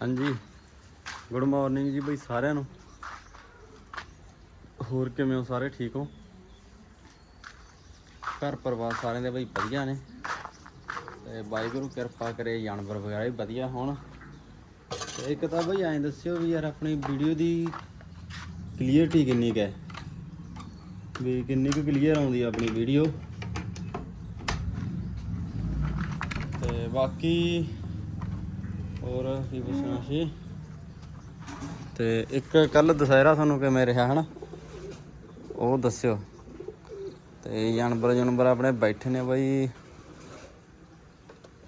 ਹਾਂਜੀ। Good morning ਜੀ ਬਈ ਸਾਰਿਆਂ ਨੂੰ। ਹੋਰ ਕਿਵੇਂ ਹੋ ਸਾਰੇ? ਠੀਕ ਹੋ? ਘਰ ਪਰਿਵਾਰ ਸਾਰਿਆਂ ਦੇ ਬਈ ਵਧੀਆ ਨੇ। ਤੇ ਵਾਹਿਗੁਰੂ ਕਿਰਪਾ ਕਰੇ, ਜਾਨਵਰ ਵਗੈਰਾ ਵੀ ਵਧੀਆ ਹੋਣ। ਤੇ ਇੱਕ ਤਾਂ ਬਈ ਐਂ ਦੱਸਿਓ ਵੀ ਯਾਰ ਆਪਣੀ ਵੀਡੀਓ ਦੀ ਕਲੀਅਰਟੀ ਕਿੰਨੀ ਕੁ ਹੈ? ਵੀ ਕਿੰਨੀ ਕੁ ਕਲੀਅਰ ਆਉਂਦੀ ਆ ਆਪਣੀ ਵੀਡੀਓ? ਤੇ ਬਾਕੀ ਹੋਰ ਕੀ ਪੁੱਛਣਾ ਸੀ? ਤੇ ਇੱਕ ਕੱਲ ਦੁਸਹਿਰਾ ਤੁਹਾਨੂੰ ਕਿਵੇਂ ਰਿਹਾ, ਹਨਾ? ਉਹ ਦੱਸਿਓ। ਤੇ ਜਾਨਵਰ ਜਾਨਵਰ ਆਪਣੇ ਬੈਠੇ ਨੇ ਬਾਈ।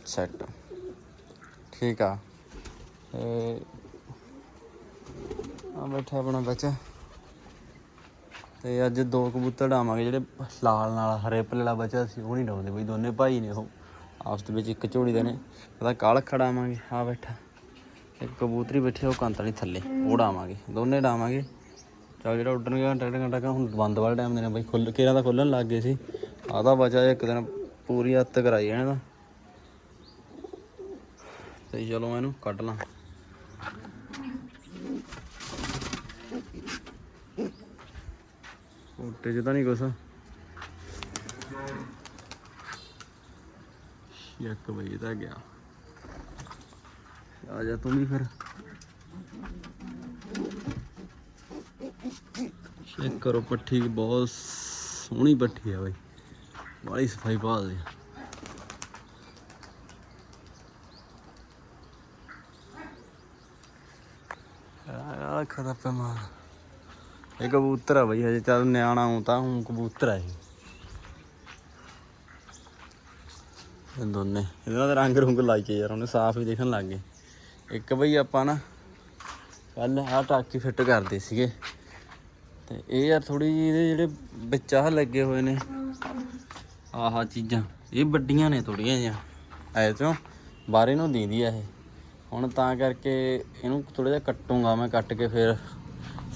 ਸੈੱਟ ਠੀਕ ਆ। ਤੇ ਆ ਬੈਠਾ ਆਪਣਾ ਬੱਚਾ ਤੇ ਅੱਜ ਦੋ ਕਬੂਤਰ ਡਾਵਾਂਗੇ ਜਿਹੜੇ ਲਾਲ ਨਾਲ ਹਰੇ ਪੱਲੇ ਵਾਲਾ ਬੱਚਾ ਸੀ, ਉਹ ਨਹੀਂ ਡਾਉਂਦੇ ਬਈ, ਦੋਨੇ ਭਾਈ ਨੇ ਉਹ। ਆਪਸ ਦੇ ਵਿੱਚ ਇੱਕ ਝੋੜੀ ਦੇ ਨੇ। ਪਤਾ ਕਾਲ ਖੜਾਵਾਂਗੇ। ਆ ਬੈਠਾ। ਇੱਕ ਕਬੂਤਰੀ ਬੈਠੀ, ਉਹ ਕੰਤ ਵਾਲੀ ਥੱਲੇ। ਉਹ ਡਾਵਾਂਗੇ ਦੋਨੇ ਡਾਵਾਂਗੇ ਚੱਲ ਜਿਹੜਾ ਉੱਡਣਗੇ, ਘੰਟਾ ਡੇਢ ਘੰਟਾ ਹੁਣ ਬੰਦ ਵਾਲੇ ਟਾਈਮ ਦੇ ਨੇ ਬਈ। ਖੁੱਲ ਕੇਰਾਂ ਦਾ ਖੁੱਲਣ ਲੱਗ ਗਏ ਸੀ। ਆਦਾ ਬਚਾ ਇੱਕ ਦਿਨ ਪੂਰੀ ਹੱਤ ਕਰਾਈ ਇਹਨਾਂ ਦਾ ਤੇ ਚਲੋ ਇਹਨੂੰ ਕੱਢ ਲਾਂ। ਉੱਤੇ ਚ ਤਾਂ ਨਹੀਂ ਕੁਛ। ਇੱਕ ਵਜੇ ਦਾ ਗਿਆ। ਆ ਜਾ ਤੂੰ ਵੀ ਫਿਰ। ਚੈੱਕ ਕਰੋ ਪੱਠੀ, ਬਹੁਤ ਸੋਹਣੀ ਪੱਠੀ ਆ ਬਾਈ। ਬੜੀ ਸਫ਼ਾਈ ਭਾਲਦੀ ਆ ਆ ਖਦਾ ਪੇ ਮਾਰ ਇਹ ਕਬੂਤਰ ਆ ਬਈ, ਹਜੇ ਚੱਲ ਨਿਆਣਾ ਹੂੰ ਤਾਂ ਹੂੰ ਕਬੂਤਰ ਆ ਇਹ। ਇਹ ਦੋਨੇ। ਇਹਨਾਂ ਦਾ ਰੰਗ ਰੁੰਗ ਲਾਈ ਕੇ ਯਾਰ, ਉਹਨੇ ਸਾਫ਼ ਹੀ ਦੇਖਣ ਲੱਗ ਗਏ। ਇੱਕ ਬਈ ਆਪਾਂ ਨਾ ਕੱਲ ਆਹ ਟਾਕੀ ਫਿੱਟ ਕਰਦੇ ਸੀਗੇ। ਤੇ ਇਹ ਯਾਰ ਥੋੜੀ ਜਿਹੀ ਇਹਦੇ ਜਿਹੜੇ ਵਿੱਚ ਆਹ ਲੱਗੇ ਹੋਏ ਨੇ, ਆਹ ਚੀਜ਼ਾਂ। ਇਹ ਵੱਡੀਆਂ ਨੇ ਥੋੜੀਆਂ ਜਿਹੀਆਂ। ਐ ਚੋਂ ਬਾਹਰੇ ਨੂੰ ਦੀਂਦੀ ਆ ਇਹ। ਹੁਣ ਤਾਂ ਕਰਕੇ ਇਹਨੂੰ ਥੋੜਾ ਜਿਹਾ ਕੱਟੂੰਗਾ ਮੈਂ, ਕੱਟ ਕੇ ਫਿਰ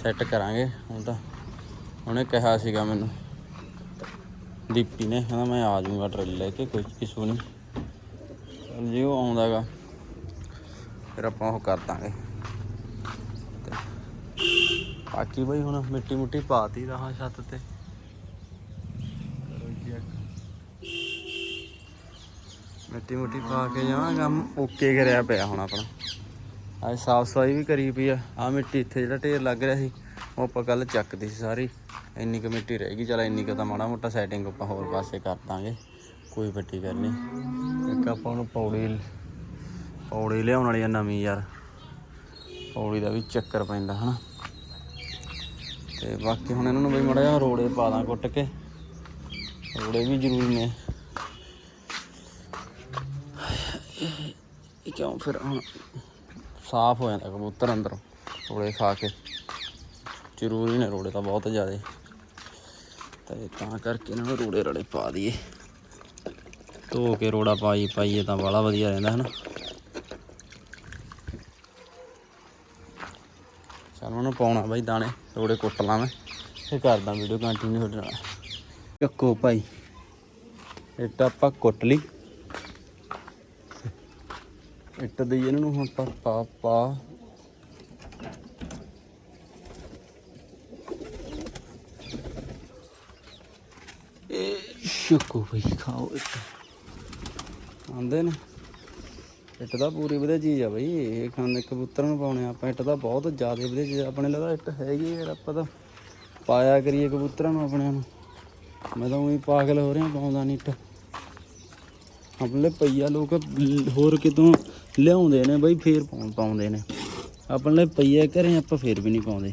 ਸੈੱਟ ਕਰਾਂਗੇ। ਹੁਣ ਤਾਂ ਉਹਨੇ ਕਿਹਾ ਸੀਗਾ ਮੈਨੂੰ। ਦੀਪੀ ਨੇ ਕਹਿੰਦਾ ਮੈਂ ਆ ਜਾਊਂਗਾ ਟਰੇਲ ਲੈ ਕੇ ਕੋਈ ਇਸ਼ੂ ਨਹੀਂ। ਜੇ ਉਹ ਆਉਂਦਾਗਾ ਫਿਰ ਆਪਾਂ ਉਹ ਕਰ ਦਾਂਗੇ। ਬਾਕੀ ਬਈ ਹੁਣ ਮਿੱਟੀ ਮੁੱਟੀ ਪਾਤੀ ਰਹਾ ਛੱਤ ਤੇ। ਮਿੱਟੀ ਮੁੱਟੀ ਪਾ ਕੇ ਜਾਵਾਂ ਕੰਮ ਓਕੇ ਕਰਿਆ ਪਿਆ ਹੁਣ ਆਪਣਾ। ਅੱਜ ਸਾਫ਼ ਸਫ਼ਾਈ ਵੀ ਕਰੀ ਪਈ ਆ। ਆ ਮਿੱਟੀ ਇੱਥੇ ਜਿਹੜਾ ਢੇਰ ਲੱਗ ਰਿਹਾ ਸੀ ਉਹ ਆਪਾਂ ਕੱਲ ਚੱਕਦੀ ਸੀ ਸਾਰੀ। ਇੰਨੀ ਕੁ ਮਿੱਟੀ ਰਹਿ ਗਈ, ਚਲ ਇੰਨੀ ਕੁ ਤਾਂ ਮਾੜਾ ਮੋਟਾ ਸੈਟਿੰਗ ਆਪਾਂ ਹੋਰ ਪਾਸੇ ਕਰ ਦਾਂਗੇ, ਕੋਈ ਵੱਡੀ ਗੱਲ ਨਹੀਂ। ਇੱਕ ਆਪਾਂ ਨੂੰ ਪੌੜੀ ਪੌੜੀ ਲਿਆਉਣ ਵਾਲੀ ਆ ਨਵੀਂ ਯਾਰ, ਪੌੜੀ ਦਾ ਵੀ ਚੱਕਰ ਪੈਂਦਾ, ਹਨਾ। ਤੇ ਬਾਕੀ ਹੁਣ ਇਹਨਾਂ ਨੂੰ ਬਈ ਮਾੜਾ ਜਿਹਾ ਰੋੜੇ ਪਾ ਦਾਂ ਕੁੱਟ ਕੇ, ਰੋੜੇ ਵੀ ਜ਼ਰੂਰੀ ਨੇ। ਕਿਉਂ ਫਿਰ ਹੁਣ ਸਾਫ਼ ਹੋ ਜਾਂਦਾ ਕਬੂਤਰ ਅੰਦਰੋਂ, ਰੋੜੇ ਖਾ ਕੇ। ਜ਼ਰੂਰੀ ਨੇ ਰੋੜੇ ਤਾਂ ਬਹੁਤ ਜ਼ਿਆਦਾ। ਤੇ ਤਾਂ ਕਰਕੇ ਇਹਨਾਂ ਨੂੰ ਰੋੜੇ ਰੜੇ ਪਾ ਦਈਏ। ਧੋ ਕੇ ਰੋੜਾ ਪਾਈ, ਪਾਈਏ ਤਾਂ ਬੜਾ ਵਧੀਆ ਰਹਿੰਦਾ, ਹਨਾ। ਚੱਲ ਉਹਨੂੰ ਪਾਉਣਾ ਬਾਈ ਦਾਣੇ, ਰੋੜੇ ਕੁੱਟ ਲਾਂ ਮੈਂ। ਫਿਰ ਕਰਦਾ ਵੀਡੀਓ ਕੰਟੀਨਿਊ ਤੁਹਾਡੇ ਨਾਲ। ਚੱਕੋ ਭਾਈ, ਇੱਟ ਆਪਾਂ ਕੁੱਟ ਲਈ। ਇੱਟ ਦੇ ਇਹਨਾਂ ਨੂੰ ਹੁਣ ਆਪਾਂ ਪਾ ਪਾ। ਸ਼ੁਕੋ ਭਈ ਖਾਓ ਇੱਟ ਆਂਦੇ ਨੇ ਇੱਟ ਦਾ ਪੂਰੀ ਵਧੀਆ ਚੀਜ਼ ਆ ਬਈ। ਇਹ ਖਾਂਦੇ ਕਬੂਤਰਾਂ ਨੂੰ ਪਾਉਣੇ ਆਪਾਂ ਇੱਟ ਦਾ ਬਹੁਤ ਜ਼ਿਆਦਾ ਵਧੀਆ ਚੀਜ਼ ਆਪਣੇ ਲਈ ਤਾਂ ਇੱਟ ਹੈਗੀ ਯਾਰ, ਆਪਾਂ ਤਾਂ ਪਾਇਆ ਕਰੀਏ ਕਬੂਤਰਾਂ ਨੂੰ ਆਪਣਿਆਂ ਨੂੰ। ਮੈਂ ਤਾਂ ਉਹੀ ਪਾਗਲ ਹੋ ਰਿਹਾ, ਪਾਉਂਦਾ ਨਹੀਂ ਇੱਟ। ਆਪਣੇ ਪਈਆ ਲੋਕ ਹੋਰ ਕਿਤੋਂ ਲਿਆਉਂਦੇ ਨੇ ਬਈ, ਫੇਰ ਪਾਉਂ- ਪਾਉਂਦੇ ਨੇ। ਆਪਣੇ ਲਈ ਪਈਆ ਘਰੇ ਆਪਾਂ ਫੇਰ ਵੀ ਨਹੀਂ ਪਾਉਂਦੇ।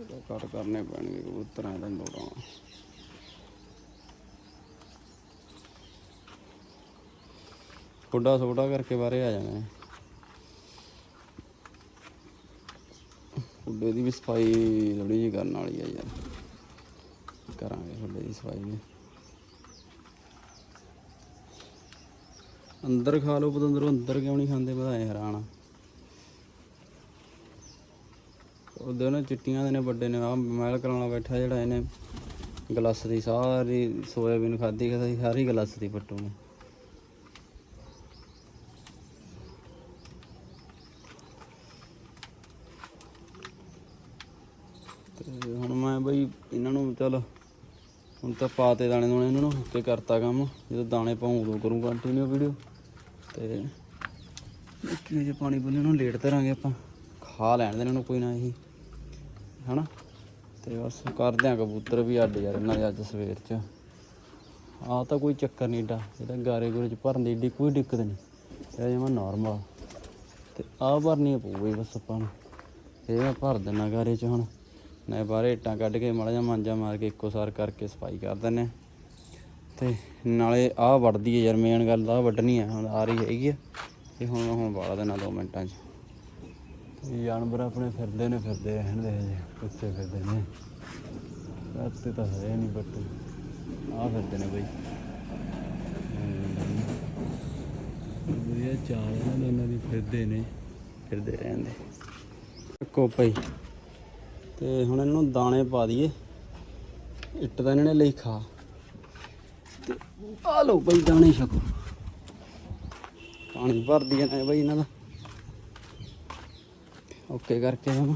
ਘੱਟ ਕਰਨੇ ਪੈਣਗੇ ਕਬੂਤਰਾਂ ਦਾ ਮੋੜਾ ਕੁੰਡਾ ਛੋਟਾ ਕਰਕੇ ਬਾਰੇ ਆ ਜਾਣਾ ਕੁੰਡੇ ਦੀ ਵੀ ਸਫ਼ਾਈ ਥੋੜੀ ਜਿਹੀ ਕਰਨ ਵਾਲੀ ਆ ਯਾਰ। ਕਰਾਂਗੇ ਕੁੰਡੇ ਦੀ ਸਫ਼ਾਈ ਵੀ। ਅੰਦਰ ਖਾ ਲੋ ਪਤੰਦਰੋਂ, ਅੰਦਰ ਕਿਉਂ ਨਹੀਂ ਖਾਂਦੇ? ਪਤਾ ਹਰਾਣਾ ਉਹਦੇ ਨਾ ਚਿੱਟੀਆਂ ਦੇ ਨੇ, ਵੱਡੇ ਨੇ ਆ ਮਹਿਲ ਕਰਾਉਣਾ ਬੈਠਾ ਜਿਹੜਾ ਇਹਨੇ ਗਲਾਸ ਦੀ ਸਾਰੀ ਸੋਇਆਬੀਨ ਖਾਧੀ ਖਾਧੀ ਸਾਰੀ ਗਲਾਸ ਦੀ ਪੱਟੂ ਨੇ ਤੇ ਹੁਣ ਮੈਂ ਬਈ ਇਹਨਾਂ ਨੂੰ ਚੱਲ ਹੁਣ ਤਾਂ ਪਾਤੇ ਦਾਣੇ ਦੋਣੇ ਇਹਨਾਂ ਨੂੰ ਤੇ ਕਰਤਾ ਕੰਮ, ਜਦੋਂ ਦਾਣੇ ਪਾਉਂ ਉਦੋਂ ਕਰੂੰ ਕੰਟੀਨਿਊ ਵੀਡੀਓ ਤੇ ਕੀ ਜੇ ਪਾਣੀ ਪੁੱਲੇ ਨੂੰ ਲੇਟ ਤਰਾਂਗੇ ਆਪਾਂ। ਖਾ ਲੈਣ ਦੇ ਇਹਨਾਂ ਨੂੰ ਕੋਈ ਨਾ ਇਹੀ। ਹਨਾ? ਤੇ ਬਸ ਕਰਦੇ ਆ ਕਬੂਤਰ ਵੀ ਅੱਡ ਯਾਰ ਇਹਨਾਂ ਦੇ ਅੱਜ ਸਵੇਰ ਚ। ਆ ਤਾਂ ਕੋਈ ਚੱਕਰ ਨਹੀਂ ਏਡਾ ਇਹਦਾ ਗਾਰੇ ਗੁਰੇ ਚ ਭਰਨ ਦੀ ਏਡੀ ਕੋਈ ਦਿੱਕਤ ਨਹੀਂ ਇਹ ਜਮਾ ਨਾਰਮਲ ਤੇ ਆ ਭਰਨੀ ਪਊਗੀ ਬਸ ਆਪਾਂ ਨੂੰ। ਇਹ ਮੈਂ ਭਰ ਦਿੰਨਾ ਗਾਰੇ ਚ ਹੁਣ। ਨਾ ਬਾਹਰੇ ਇੱਟਾਂ ਕੱਢ ਕੇ ਮਾੜਾ ਜਿਹਾ ਮਾਂਜਾ ਮਾਰ ਕੇ ਇੱਕੋ ਸਾਰ ਕਰਕੇ ਸਫ਼ਾਈ ਕਰ ਦਿੰਨੇ ਤੇ ਨਾਲੇ ਆਹ ਵੱਢਦੀ ਹੈ ਯਾਰ ਮੇਨ ਗੱਲ ਤਾਂ ਆਹ ਵੱਢਣੀ ਹੈ ਹੁਣ ਆ ਰਹੀ ਹੈਗੀ ਆ। ਇਹ ਹੁਣ ਹੁਣ ਵਾਲਾ ਦੇਣਾ 2 ਮਿੰਟਾਂ 'ਚ। ਜਾਨਵਰ ਆਪਣੇ ਫਿਰਦੇ ਨੇ, ਫਿਰਦੇ ਰਹਿਣ ਦੇ ਹਜੇ ਕੁੱਤੇ ਫਿਰਦੇ ਨੇ। ਰਾਤੇ ਤਾਂ ਹੈ ਨਹੀਂ ਬੱਟੂ ਆ ਫਿਰਦੇ ਨੇ ਬਈ। ਵਧੀਆ ਚਾਲ ਇਹਨਾਂ ਇਹਨਾਂ ਦੀ ਫਿਰਦੇ ਨੇ, ਫਿਰਦੇ ਰਹਿੰਦੇ। ਇੱਕੋ ਭਾਈ ਤੇ ਹੁਣ ਇਹਨੂੰ ਦਾਣੇ ਪਾ ਦਈਏ। ਇੱਟ ਤਾਂ ਇਹਨਾਂ ਨੇ ਲਈ ਖਾ। ਤੇ ਆ ਲਓ ਬਈ ਦਾਣੇ ਛਕੋ। ਪਾਣੀ ਭਰ ਦਈਏ ਨਾ ਬਈ ਇਹਨਾਂ ਦਾ। ਓਕੇ ਕਰਕੇ ਹੁਣ।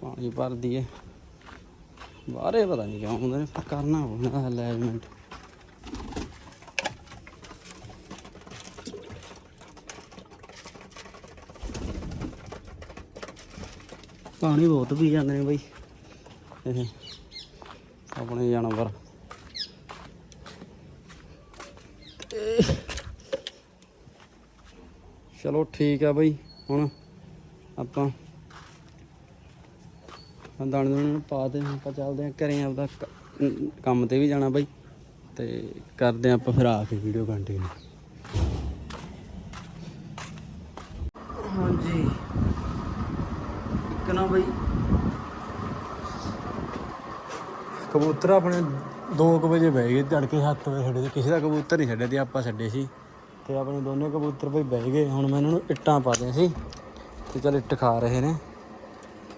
ਪਾਣੀ ਭਰ ਦਈਏ। ਬਾਹਰੇ ਪਤਾ ਨਹੀਂ ਕਿਉਂ ਹੁੰਦੇ ਨੇ ਪਰ ਕਰਨਾ ਹੋਣਾ ਅਲੈਜਮੈਂਟ ਪਾਣੀ ਬਹੁਤ ਪੀ ਜਾਂਦੇ ਨੇ ਬਈ। ਇਹ ਆਪਣੇ ਜਾਨਵਰ। ਚਲੋ ਠੀਕ ਆ ਬਈ, ਹੁਣ ਆਪਾਂ ਆਹ ਦਾਣੇ ਦੂਣੇ ਨੂੰ ਪਾ ਦੇ ਆਪਾਂ ਚੱਲਦੇ ਆ ਘਰੇ ਆਪਦਾ ਕੰਮ ਤੇ ਵੀ ਜਾਣਾ ਬਈ, ਤੇ ਕਰਦੇ ਆ ਆਪਾਂ ਫਿਰ ਆ ਕੇ ਵੀਡੀਓ ਕੰਟੀਨਿਊ ਹਾਂਜੀ। ਇੱਕ ਨਾ ਬਾਈ, ਕਬੂਤਰ ਆਪਣੇ 2 ਵਜੇ ਬਹਿ ਗਏ, ਤੜਕੇ 7 ਵਜੇ ਛੱਡੇ ਤੇ ਕਿਸੇ ਦਾ ਕਬੂਤਰ ਨਹੀਂ ਛੱਡਿਆ ਤੇ ਆਪਾਂ ਛੱਡੇ ਸੀ। ਤੇ ਆਪਣੇ ਦੋਨੇ ਕਬੂਤਰ ਬਈ ਬਹਿ ਗਏ। ਹੁਣ ਮੈਂ ਇਹਨਾਂ ਨੂੰ ਇੱਟਾਂ ਪਾ ਦਿਆਂ ਸੀ ਤੇ ਚਲ ਇੱਟ ਖਾ ਰਹੇ ਨੇ।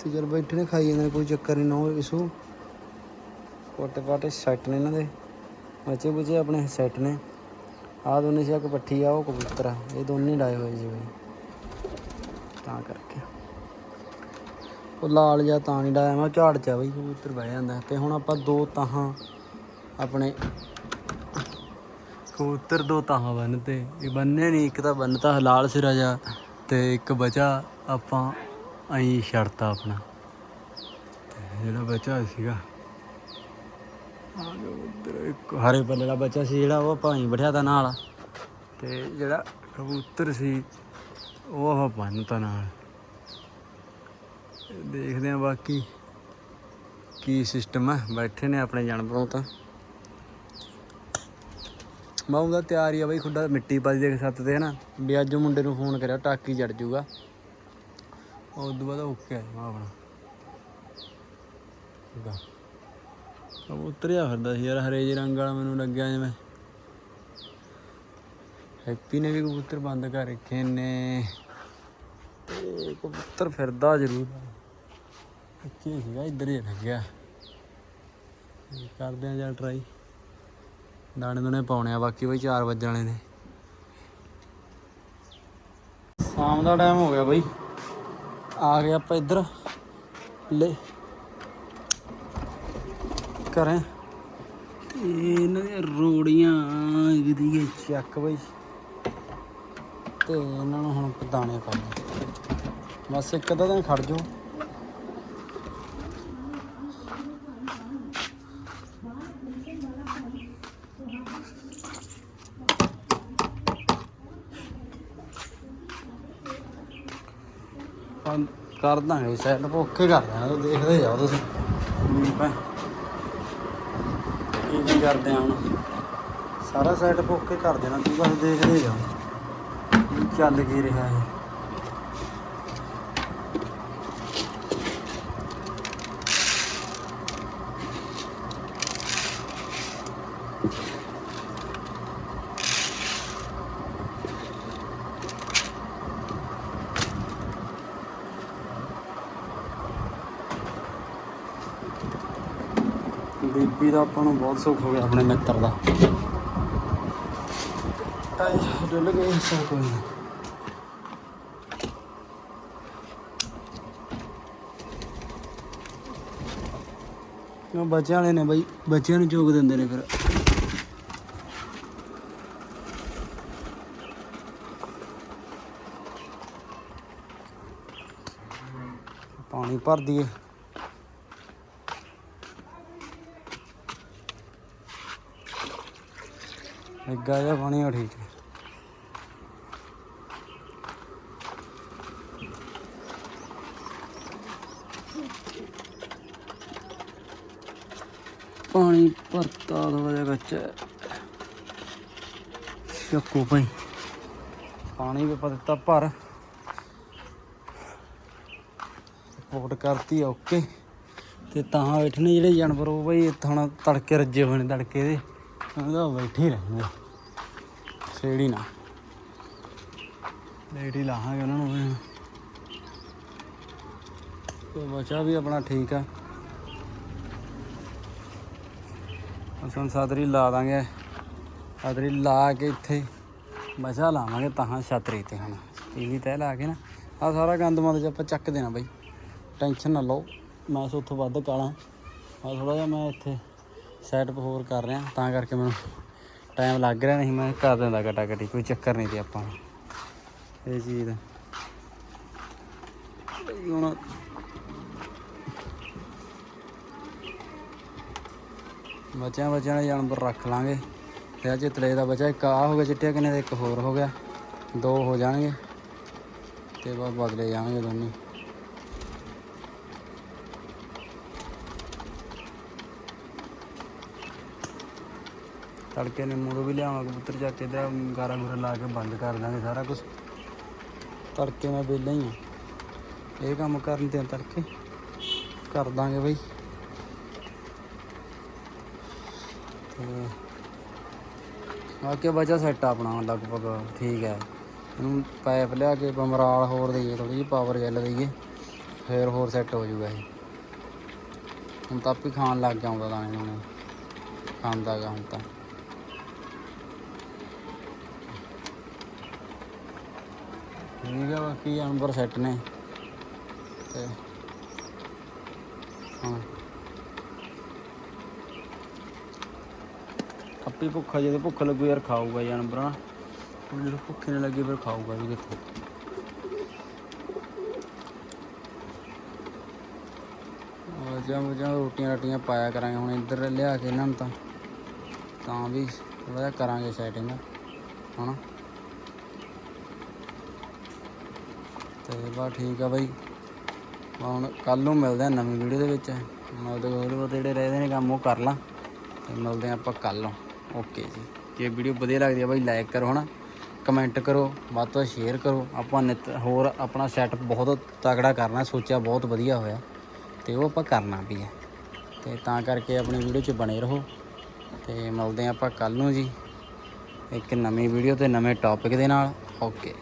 ਤੇ ਚਲ ਬੈਠੇ ਨੇ ਖਾਈ ਜਾਂਦੇ ਨੇ, ਕੋਈ ਚੱਕਰ ਨਹੀਂ ਨੋ ਇਸ਼ੂ। ਕੋਟੇ ਪਾਟੇ ਸੈੱਟ ਨੇ ਇਹਨਾਂ ਦੇ। ਬੱਚੇ ਬੁੱਚੇ ਆਪਣੇ ਸੈੱਟ ਨੇ। ਆਹ ਦੋਨੇ ਸੀ ਇੱਕ ਪੱਠੀ ਆ ਉਹ ਕਬੂਤਰ ਆ। ਇਹ ਦੋਨੇ ਡਾਏ ਹੋਏ ਜੀ ਬਈ। ਤਾਂ ਕਰਕੇ। ਉਹ ਲਾਲ ਜਾਂ ਤਾਂ ਨਹੀਂ ਡਾਇਆ ਮੈਂ ਝਾੜ ਚ ਆ ਬਈ ਕਬੂਤਰ ਬਹਿ ਜਾਂਦਾ। ਤੇ ਹੁਣ ਆਪਾਂ ਦੋ ਤਾਹਾਂ ਆਪਣੇ ਕਬੂਤਰ ਦੋ ਤਾਹਾਂ ਬੰਨਤੇ ਇਹ ਬੰਨੇ ਨਹੀਂ ਇੱਕ ਤਾਂ ਬੰਨਤਾ ਲਾਲ ਸਿਰਾ ਜਾ ਤੇ ਇੱਕ ਬਚਾ ਆਪਾਂ ਐਂ ਛੜਤਾ ਆਪਣਾ। ਜਿਹੜਾ ਬਚਾ ਸੀਗਾ ਆ ਇੱਕ ਹਰੇ ਪੱਲੇ ਦਾ ਬੱਚਾ ਸੀ ਜਿਹੜਾ, ਉਹ ਆਪਾਂ ਐਂ ਬਿਠਿਆ ਤਾ ਨਾਲ। ਤੇ ਜਿਹੜਾ ਕਬੂਤਰ ਸੀ, ਉਹ ਆਪਾਂ ਬੰਨਤਾ ਨਾਲ। ਦੇਖਦੇ ਆ ਬਾਕੀ ਕੀ ਸਿਸਟਮ ਹੈ ਬੈਠੇ ਨੇ ਆਪਣੇ ਜਾਨਵਰੋਂ ਤਾਂ। ਮੈਂ ਮਾਉਂ ਤਿਆਰ ਹੀ ਆ ਬਈ ਖੁੱਡਾ ਮਿੱਟੀ ਪਾਦੀ ਦੇ ਸੱਤ ਤੇ ਨਾ ਵੀ ਅੱਜ ਮੁੰਡੇ ਨੂੰ ਫੋਨ ਕਰਿਆ, ਟਾਕੀ ਚੜ ਜੂਗਾ। ਉਹ ਤੋਂ ਬਾਅਦ ਓਕੇ ਆ ਜਾਊਗਾ ਆਪਣਾ। ਠੀਕ ਆ। ਕਬੂਤਰਿਆ ਫਿਰਦਾ ਸੀ ਯਾਰ ਹਰੇ ਜਿਹੇ ਰੰਗ ਵਾਲਾ ਮੈਨੂੰ ਲੱਗਿਆ ਜਿਵੇਂ। ਹੈਪੀ ਨੇ ਵੀ ਕਬੂਤਰ ਬੰਦ ਕਰ ਰੱਖੇ ਨੇ ਤੇ ਕਬੂਤਰ ਫਿਰਦਾ ਜ਼ਰੂਰ। ਅੱਛੇ ਸੀਗਾ, ਇੱਧਰ ਹੀ ਲੱਗਿਆ। ਤੇ ਕਰਦੇ ਆ ਜਾਂ ਟਰਾਈ ਦਾਣੇ ਦੁਣੇ ਪਾਉਣੇ ਆ, ਬਾਕੀ ਬਈ 4 ਵਜਣ ਵਾਲੇ ਨੇ। ਸ਼ਾਮ ਦਾ ਟਾਈਮ ਹੋ ਗਿਆ ਬਈ। ਆ ਗਏ ਆਪਾਂ ਇੱਧਰ। ਲੈ। ਕਰਾਂ ਇਹਨਾਂ ਦੀਆਂ ਰੋੜੀਆਂ ਇਹਦੀ ਚੱਕ ਬਈ। ਤੇ ਇਹਨਾਂ ਨੂੰ ਹੁਣ ਦਾਣੇ ਪਾਉਣੇ। ਬਸ ਇੱਕ ਅੱਧਾ ਦਿਨ ਖੜ ਜਾਓ ਆਪਾਂ ਕਰ ਦਾਂਗੇ ਸੈਟ ਓਕੇ ਕਰ ਤੂੰ ਦੇਖਦੇ ਜਾਓ ਤੁਸੀਂ। ਕੀ ਕੀ ਕਰਦੇ ਆ ਹੁਣ? ਸਾਰਾ ਸਾਈਡ ਓਕੇ ਕਰ ਦੇਣਾ ਤੂੰ ਬਸ ਦੇਖਦੇ ਜਾ ਵੀ ਚੱਲ ਕੀ ਰਿਹਾ ਹੈ ਦਾ ਆਪਾਂ ਨੂੰ ਬਹੁਤ ਸੁੱਖ ਹੋ ਗਿਆ ਆਪਣੇ ਮਿੱਤਰ ਦਾ। ਆਏ ਡੁੱਲ ਗਏ ਸੋ ਕੋਈ ਨਾ। ਉਹ ਬੱਚਿਆਂ ਵਾਲੇ ਨੇ ਬਈ? ਬੱਚਿਆਂ ਨੂੰ ਚੋਕ ਦਿੰਦੇ ਨੇ ਫਿਰ। ਪਾਣੀ ਭਰ ਦਈਏ। ਨਿੱਗਾ ਜਿਹਾ ਪਾਣੀ ਆ, ਠੀਕ ਹੈ। ਪਾਣੀ ਭਰਤਾ ਥੋੜਾ ਜਿਹਾ ਵਿੱਚ ਸ਼ੱਕੂ ਭਾਈ। ਪਾਣੀ ਵੀ ਪਾ ਦਿੱਤਾ ਭਰ। ਸਪੋਰਟ ਕਰਤੀ ਓਕੇ। ਤੇ ਤਾਂ ਬੈਠਣੇ ਜਿਹੜੇ ਜਾਨਵਰ ਉਹ ਬਈ ਹੁਣ ਤੜਕੇ ਰੱਜੇ ਹੋਏ ਨੇ ਤੜਕੇ ਦੇ। ਉਹਦਾ ਬੈਠੇ ਰਹਿੰਦੇ ਛੇੜੀ ਨਾ। ਲੇਟ ਹੀ ਲਾਹਾਂਗੇ ਉਹਨਾਂ ਨੂੰ ਤੇ ਬਚਾ ਵੀ ਆਪਣਾ ਠੀਕ ਆ। ਅਸਾਂ ਸਾਦਰੀ ਲਾ ਦਾਂਗੇ। ਸਾਦਰੀ ਲਾ ਕੇ ਇੱਥੇ ਬਚਾ ਲਾਵਾਂਗੇ ਤਾਂ ਛਤਰੀ ਤੇ ਹੁਣ। ਪੀਲੀ ਤੈ ਲਾ ਕੇ ਨਾ। ਆ ਸਾਰਾ ਗੰਦ ਮੰਦ ਚ ਆਪਾਂ ਚੱਕ ਦੇਣਾ ਬਾਈ। ਟੈਨਸ਼ਨ ਨਾ ਲਓ। ਮੈਂ ਸੋ ਉੱਥੋਂ ਵੱਧ ਕਾਲਾਂ। ਆ ਥੋੜਾ ਜਿਹਾ ਮੈਂ ਇੱਥੇ ਸੈਟਅਪ ਹੋਰ ਕਰ ਰਿਹਾ, ਤਾਂ ਕਰਕੇ ਮੈਨੂੰ ਟਾਈਮ ਲੱਗ ਰਿਹਾ ਨਹੀਂ, ਮੈਂ ਕਰ ਦਿੰਦਾ ਕਟਾ ਕਟੀ ਕੋਈ ਚੱਕਰ ਨਹੀਂ ਤੇ ਆਪਾਂ ਇਹ ਚੀਜ਼ ਦਾ। ਹੁਣ ਬੱਚਿਆਂ ਬੱਚਿਆਂ ਦੇ ਜਾਨਵਰ ਰੱਖ ਲਾਂਗੇ। ਤੇ ਅੱਜ ਤਲੇ ਦਾ ਬੱਚਾ ਇੱਕ ਆ ਹੋ ਗਿਆ, ਚਿੱਟੇ ਕਿਨੇ ਦਾ, ਇੱਕ ਹੋਰ ਹੋ ਗਿਆ। ਦੋ ਹੋ ਜਾਣਗੇ। ਤੇ ਬਾਅਦ ਬਦਲੇ ਜਾਣਗੇ ਦੋਨੇ। ਤੜਕੇ ਨੇ ਮੂਰੋ ਵੀ ਲਿਆਵਾਂਗੇ ਕਬੂਤਰ ਚੱਕ ਕੇ ਤੇ ਗਾਰਾ ਗੁਰਾ ਲਾ ਕੇ ਬੰਦ ਕਰ ਦਾਂਗੇ ਸਾਰਾ ਕੁਝ ਤੜਕੇ ਮੈਂ ਵਿਹਲਾ ਹੀ ਆ ਇਹ ਕੰਮ ਕਰਨ ਤੇ ਤੜਕੇ। ਕਰ ਦਾਂਗੇ ਬਈ। ਤੇ ਬਾਕੀ ਬਚਾ ਸੈੱਟ ਆਪਣਾ ਲਗਭਗ, ਠੀਕ ਹੈ। ਇਹਨੂੰ ਪਾਈਪ ਲਿਆ ਕੇ ਬਮਰਾਲ ਹੋਰ ਦੇਈਏ ਥੋੜੀ ਜਿਹੀ ਪਾਵਰ ਜੈਲ ਦੇਈਏ। ਫੇਰ ਹੋਰ ਸੈੱਟ ਹੋ ਜਾਊਗਾ ਇਹ। ਹੁਣ ਤਾਂ ਆਪੇ ਖਾਣ ਲੱਗ ਗਿਆ ਆਉਂਦਾ ਦਾਣੇ ਹੁਣ ਖਾਂਦਾ ਹੁਣ ਤਾਂ। ਠੀਕ ਆ, ਬਾਕੀ ਜਾਨਵਰ ਸੈੱਟ ਨੇ। ਤੇ ਹਾਂ। ਆਪੇ ਭੁੱਖਾ ਜਦੋਂ ਭੁੱਖ ਲੱਗੂ ਯਾਰ ਖਾਊਗਾ ਜਾਨਵਰਾਂ ਹੁਣ ਜਦੋਂ ਭੁੱਖੇ ਨਾ ਲੱਗੇ ਫਿਰ ਖਾਊਗਾ ਵੀ ਕਿੱਥੇ। ਜਾਂ ਜਾਂ ਰੋਟੀਆਂ ਰਾਟੀਆਂ ਪਾਇਆ ਕਰਾਂਗੇ, ਹੁਣ ਇੱਧਰ ਲਿਆ ਕੇ ਇਹਨਾਂ ਨੂੰ ਤਾਂ। ਤਾਂ ਵੀ ਥੋੜਾ ਜਿਹਾ ਕਰਾਂਗੇ ਸੈਟਿੰਗ ਹਨਾ? ਬਾ ਠੀਕ ਆ ਬਾਈ। ਹੁਣ ਕੱਲ ਨੂੰ ਮਿਲਦੇ ਆ ਨਵੀਂ ਵੀਡੀਓ ਦੇ ਵਿੱਚ। ਮੈਂ ਉਹਦੇ ਕੋਲ ਜਿਹੜੇ ਰਹਿੰਦੇ ਨੇ ਕੰਮ ਉਹ ਕਰ ਲਾਂ। ਤੇ ਮਿਲਦੇ ਆ ਆਪਾਂ ਕੱਲ ਨੂੰ। ਓਕੇ ਜੀ। ਜੇ ਵੀਡੀਓ ਵਧੀਆ ਲੱਗਦੀ ਆ ਬਾਈ ਲਾਈਕ ਕਰੋ ਹਨਾ। ਕਮੈਂਟ ਕਰੋ, ਵੱਧ ਤੋਂ ਸ਼ੇਅਰ ਕਰੋ। ਆਪਾਂ ਨਿਤ ਹੋਰ ਆਪਣਾ ਸੈਟਅਪ ਬਹੁਤ ਤਕੜਾ ਕਰਨਾ, ਸੋਚਿਆ ਬਹੁਤ ਵਧੀਆ ਹੋਇਆ। ਤੇ ਉਹ ਆਪਾਂ ਕਰਨਾ ਵੀ ਹੈ ਤੇ ਤਾਂ ਕਰਕੇ ਆਪਣੀ ਵੀਡੀਓ 'ਚ ਬਣੇ ਰਹੋ। ਤੇ ਮਿਲਦੇ ਆ ਆਪਾਂ ਕੱਲ ਨੂੰ ਜੀ। ਇੱਕ ਨਵੀਂ ਵੀਡੀਓ ਤੇ ਨਵੇਂ ਟੌਪਿਕ ਦੇ ਨਾਲ। ਓਕੇ।